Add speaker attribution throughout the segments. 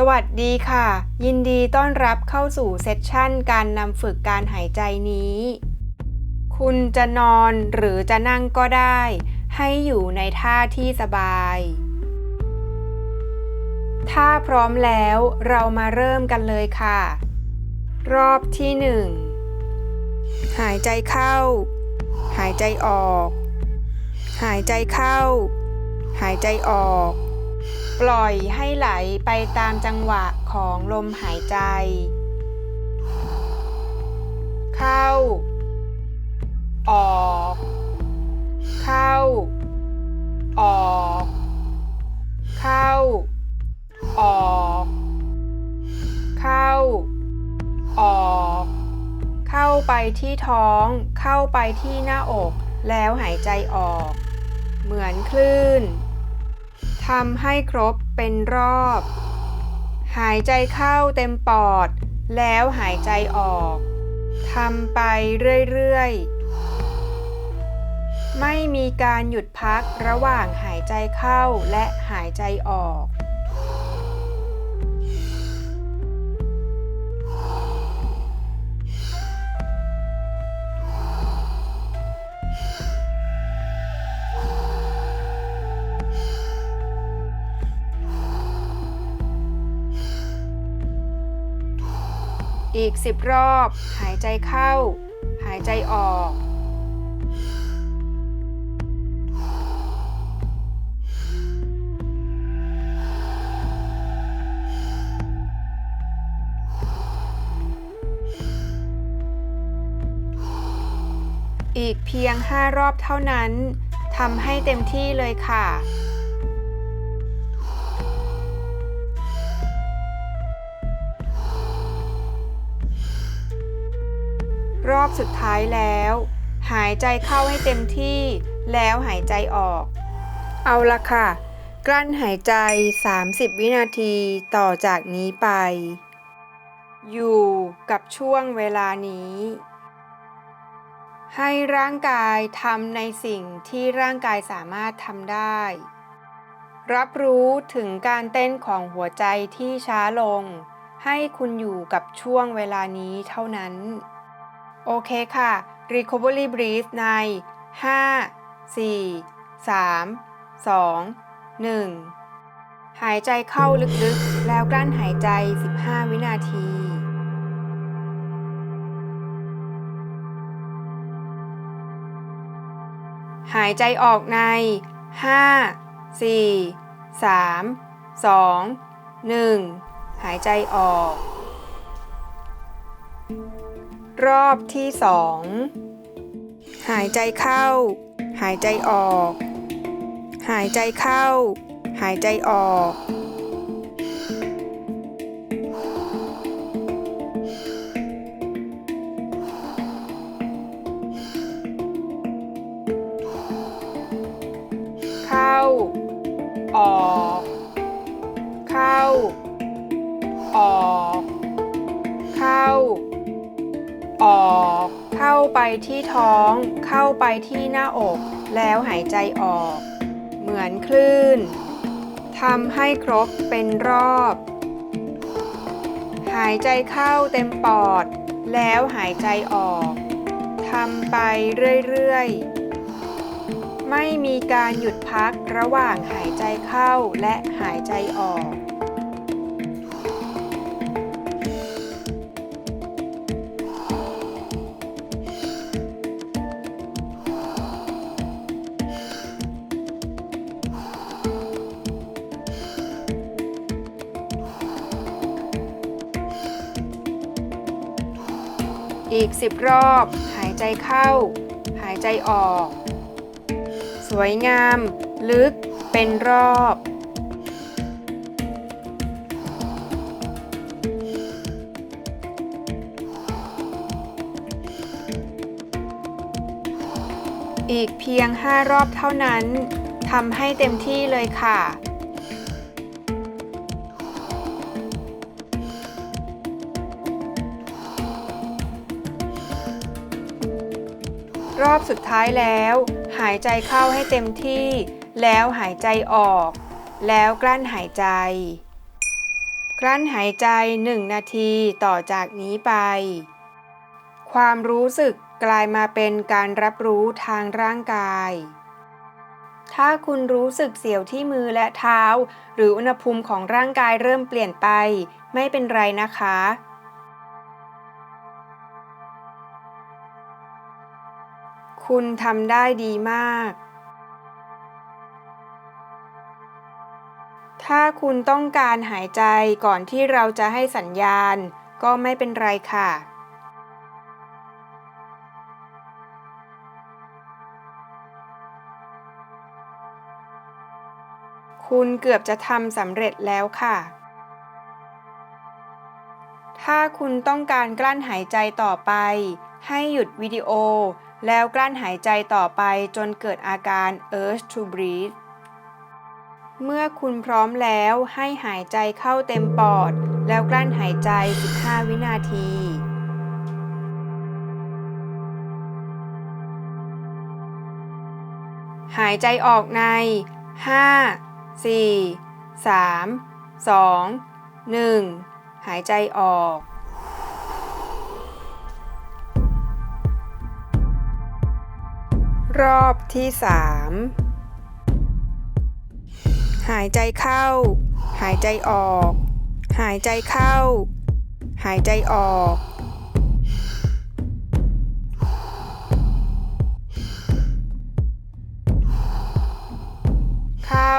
Speaker 1: สวัสดีค่ะ ยินดีต้อนรับเข้าสู่เซสชั่นการนำฝึกการหายใจนี้ คุณจะนอนหรือจะนั่งก็ได้ ให้อยู่ในท่าที่สบาย ถ้าพร้อมแล้วเรามาเริ่มกันเลยค่ะ รอบที่หนึ่งหายใจเข้า หายใจออก หายใจเข้า หายใจออก ปล่อยให้ไหลไปตามจังหวะของลมหายใจ เข้า ออก เข้า ออก เข้า ออก เข้า ออก เข้าไปที่ท้อง เข้าไปที่หน้าอก แล้วหายใจออก เหมือนคลื่น ทำให้ครบเป็นรอบ หายใจเข้าเต็มปอด แล้วหายใจออกทำไปเรื่อยๆ ไม่มีการหยุดพักระหว่างหายใจเข้าและหายใจออก อีกสิบรอบ หายใจเข้า หายใจออก อีกเพียง5รอบเท่านั้นทำให้เต็มที่เลยค่ะ รอบสุดท้ายแล้ว หายใจเข้าให้เต็มที่ แล้วหายใจออก เอาละค่ะ กลั้นหายใจ 30 วินาทีต่อจากนี้ไป อยู่กับช่วงเวลานี้ ให้ร่างกายทำในสิ่งที่ร่างกายสามารถทำได้ รับรู้ถึงการเต้นของหัวใจที่ช้าลงให้คุณอยู่กับช่วงเวลานี้เท่านั้น โอเคค่ะ Recovery Breath ใน 5 4 3 2 1 หายใจเข้าลึกๆ แล้วกลั้นหายใจ 15 วินาทีหายใจออกใน 5 4 3 2 1 หายใจออก รอบที่สองหายใจเข้า หายใจออก หายใจเข้า หายใจออก เข้า ออก เข้า ออก ออก เข้าไปที่ท้อง เข้าไปที่หน้าอก แล้วหายใจออก เหมือนคลื่นทำให้ครบเป็นรอบ หายใจเข้าเต็มปอด แล้วหายใจออกทำไปเรื่อยๆ ไม่มีการหยุดพักระหว่างหายใจเข้าและหายใจออก อีก 10 รอบ หายใจเข้า หายใจออก สวยงาม ลึก เป็นรอบอีกเพียง 5 รอบเท่านั้น ทำให้เต็มที่เลยค่ะ รอบสุดท้ายแล้ว หายใจเข้าให้เต็มที่ แล้วหายใจออก แล้วกลั้นหายใจ กลั้นหายใจหนึ่งนาทีต่อจากนี้ไป ความรู้สึกกลายมาเป็นการรับรู้ทางร่างกาย ถ้าคุณรู้สึกเสียวที่มือและเท้า หรืออุณหภูมิของร่างกายเริ่มเปลี่ยนไป ไม่เป็นไรนะคะ คุณทำได้ดีมาก ถ้าคุณต้องการหายใจก่อนที่เราจะให้สัญญาณ ก็ไม่เป็นไรค่ะ คุณเกือบจะทำสำเร็จแล้วค่ะ ถ้าคุณต้องการกลั้นหายใจต่อไป ให้หยุดวิดีโอ แล้วกลั้นหายใจต่อไปจนเกิดอาการ urge to breathe เมื่อคุณพร้อมแล้วให้หายใจเข้าเต็มปอด แล้วกลั้นหายใจ 15 วินาทีหายใจออกใน 5 4 3 2 1 หายใจออก รอบที่3หายใจเข้า หายใจออก หายใจเข้า หายใจออก เข้า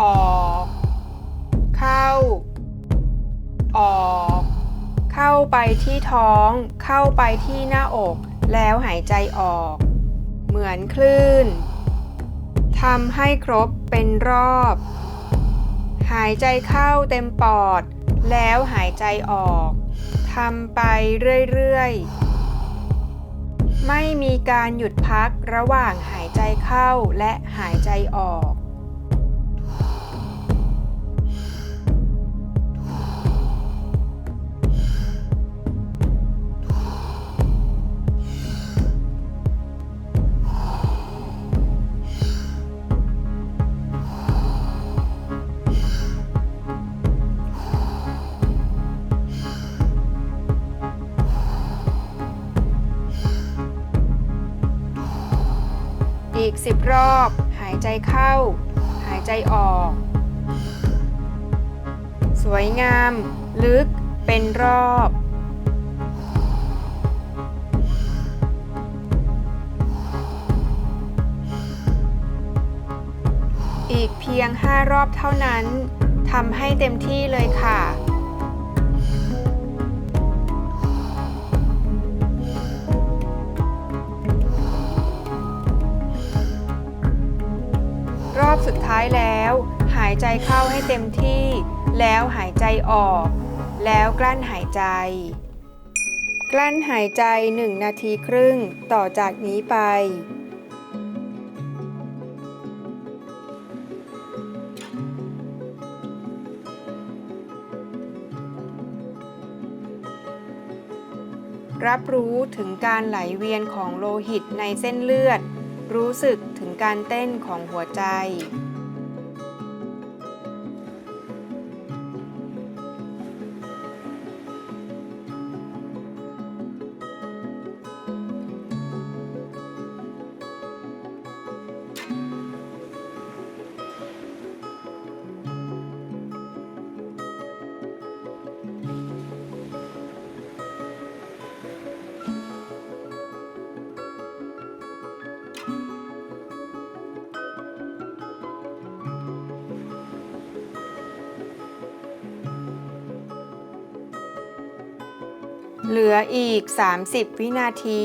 Speaker 1: ออก เข้า ออก เข้าไปที่ท้อง เข้าไปที่หน้าอก แล้วหายใจออก เหมือนคลื่นทำให้ครบเป็นรอบ หายใจเข้าเต็มปอด แล้วหายใจออกทำไปเรื่อยๆ ไม่มีการหยุดพักระหว่างหายใจเข้าและหายใจออก 10 รอบ หายใจเข้า หายใจออก สวยงาม ลึก เป็นรอบอีกเพียง 5 รอบเท่านั้น ทำให้เต็มที่เลยค่ะ สุดท้ายแล้ว หายใจเข้าให้เต็มที่ แล้วหายใจออก แล้วกลั้นหายใจ กลั้นหายใจ 1 นาทีครึ่งต่อจากนี้ไปรับรู้ถึงการไหลเวียนของโลหิตในเส้นเลือด รู้สึกถึงการเต้นของหัวใจ เหลืออีก 30 วินาที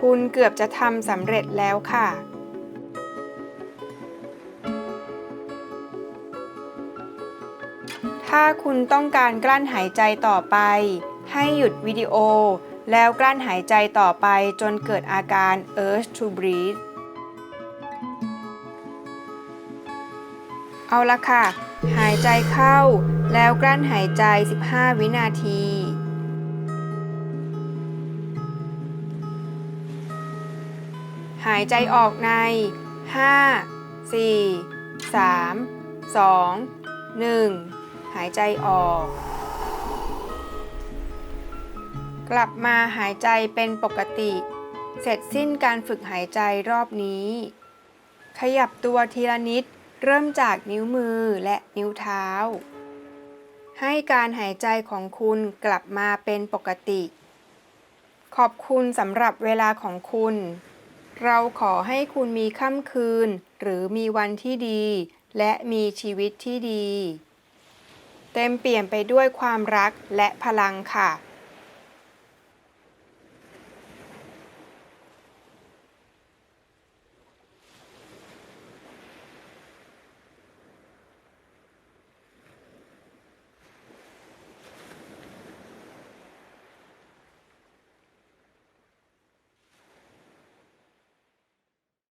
Speaker 1: คุณเกือบจะทำสำเร็จแล้วค่ะ ถ้าคุณต้องการกลั้นหายใจต่อไป ให้หยุดวิดีโอ แล้วกลั้นหายใจต่อไปจนเกิดอาการ urge to breathe เอาละค่ะ หายใจเข้า แล้วกลั้นหายใจ 15 วินาทีหายใจออกใน 5 4 3 2 1 หายใจออก กลับมาหายใจเป็นปกติ เสร็จสิ้นการฝึกหายใจรอบนี้ ขยับตัวทีละนิด เริ่มจากนิ้วมือและนิ้วเท้า ให้การหายใจของคุณกลับมาเป็นปกติ ขอบคุณสำหรับเวลาของคุณ เราขอให้คุณมีค่ำคืน หรือมีวันที่ดี และมีชีวิตที่ดี เต็มเปี่ยมไปด้วยความรักและพลังค่ะ